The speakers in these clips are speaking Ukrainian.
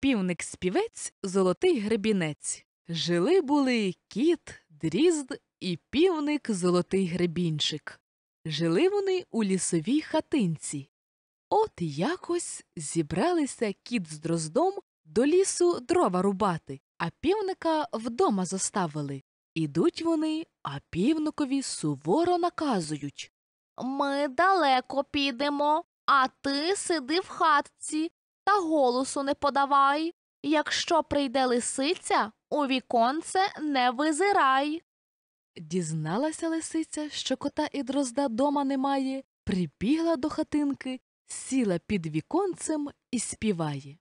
Півник співець, золотий гребінець. Жили були кіт, дрізд і півник золотий гребінчик. Жили вони у лісовій хатинці. От якось зібралися кіт з дроздом до лісу дрова рубати, а півника вдома зоставили. Ідуть вони, а півникові суворо наказують. Ми далеко підемо, а ти сиди в хатці та голосу не подавай. Якщо прийде лисиця, у віконце не визирай. Дізналася лисиця, що кота і дрозда дома немає, прибігла до хатинки, сіла під віконцем і співає.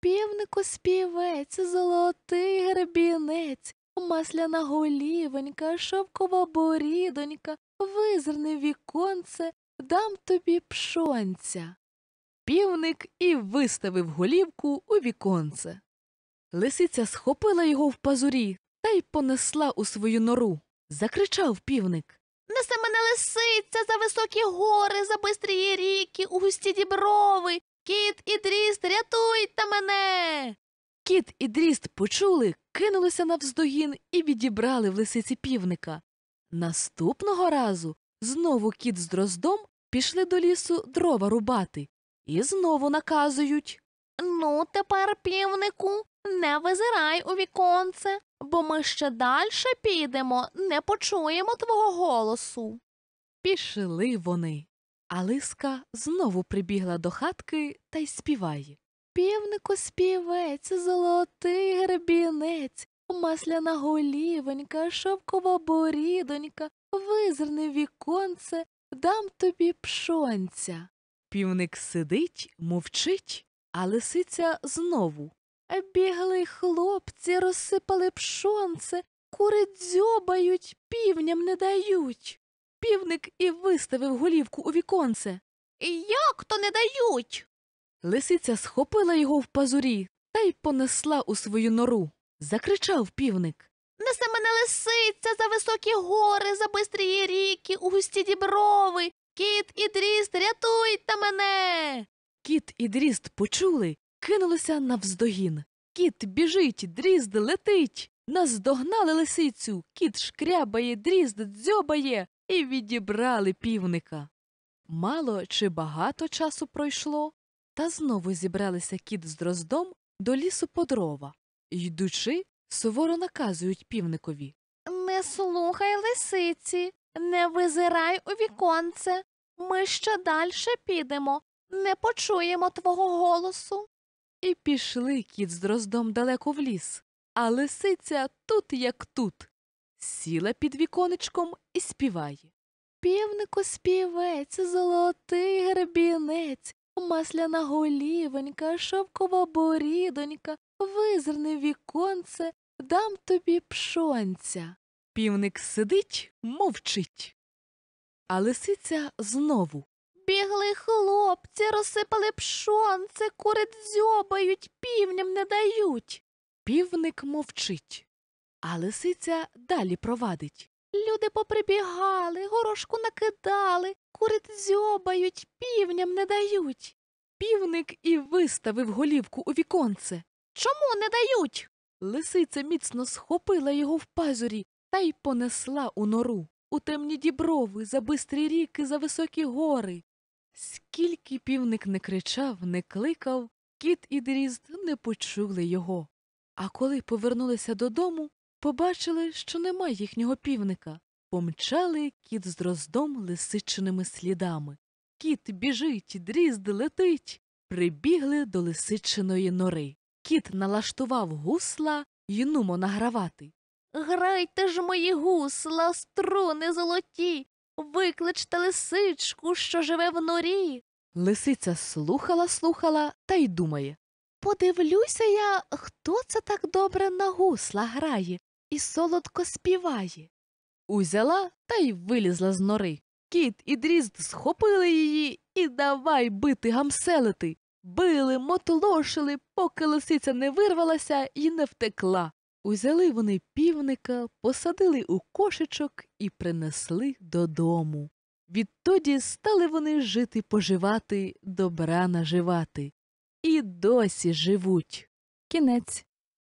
Півнику співець, золотий гребінець, масляна голівонька, шовкова борідонька, визирни в віконце, дам тобі пшонця. Півник і виставив голівку у віконце. Лисиця схопила його в пазурі та й понесла у свою нору. Закричав півник. Несе мене лисиця за високі гори, за бистрії ріки, у густі діброви. Кіт і дріст, рятуйте мене. Кіт і дріст почули, кинулися навздогін і відібрали в лисиці півника. Наступного разу знову кіт з дроздом пішли до лісу дрова рубати і знову наказують. Ну, тепер, півнику, не визирай у віконце, бо ми ще дальше підемо, не почуємо твого голосу. Пішли вони. А лиска знову прибігла до хатки та й співає. Півнику співець, золотий гребінець, масляна голівонька, шовкова борідонька, визирни віконце, дам тобі пшонця. Півник сидить, мовчить, а лисиця знову. Бігли хлопці, розсипали пшонце, кури дзьобають, півням не дають. Півник і виставив голівку у віконце. Як то не дають? Лисиця схопила його в пазурі та й понесла у свою нору. Закричав півник. Несе мене лисиця за високі гори, за бистрії ріки, у густі діброви. Кіт і дріст, рятуйте мене. Кіт і дрізд почули, кинулися навздогін. Кіт біжить, дрізд летить. Наздогнали лисицю, кіт шкрябає, дрізд дзьобає і відібрали півника. Мало чи багато часу пройшло, та знову зібралися кіт з дроздом до лісу по дрова. Йдучи, суворо наказують півникові. Не слухай лисиці, не визирай у віконце. Ми ще дальше підемо, не почуємо твого голосу. І пішли кіт з дроздом далеко в ліс, а лисиця тут як тут. Сіла під віконечком і співає. Півнику співець, золотий гребінець, масляна голівонька, шовкова борідонька, визирни в віконце, дам тобі пшонця. Півник сидить, мовчить. А лисиця знову. Бігли хлопці, розсипали пшонце, кури дзьобають, півням не дають. Півник мовчить, а лисиця далі провадить. Люди поприбігали, горошку накидали, кури дзьобають, півням не дають. Півник і виставив голівку у віконце. Чому не дають? Лисиця міцно схопила його в пазурі та й понесла у нору, у темні діброви, за бистрі ріки, за високі гори. Скільки півник не кричав, не кликав, кіт і дрізд не почули його. А коли повернулися додому, побачили, що нема їхнього півника. Помчали кіт з дроздом лисичиними слідами. Кіт біжить, дрізд летить. Прибігли до лисичиної нори. Кіт налаштував гусла й нумо награвати. Грайте ж мої гусла, струни золоті, викличте лисичку, що живе в норі. Лисиця слухала, слухала та й думає. Подивлюся я, хто це так добре на гусла грає і солодко співає. Узяла та й вилізла з нори. Кіт і дрізд схопили її і давай бити гамселити. Били, мотлошили, поки лисиця не вирвалася і не втекла. Узяли вони півника, посадили у кошечок і принесли додому. Відтоді стали вони жити поживати, добра наживати. І досі живуть. Кінець.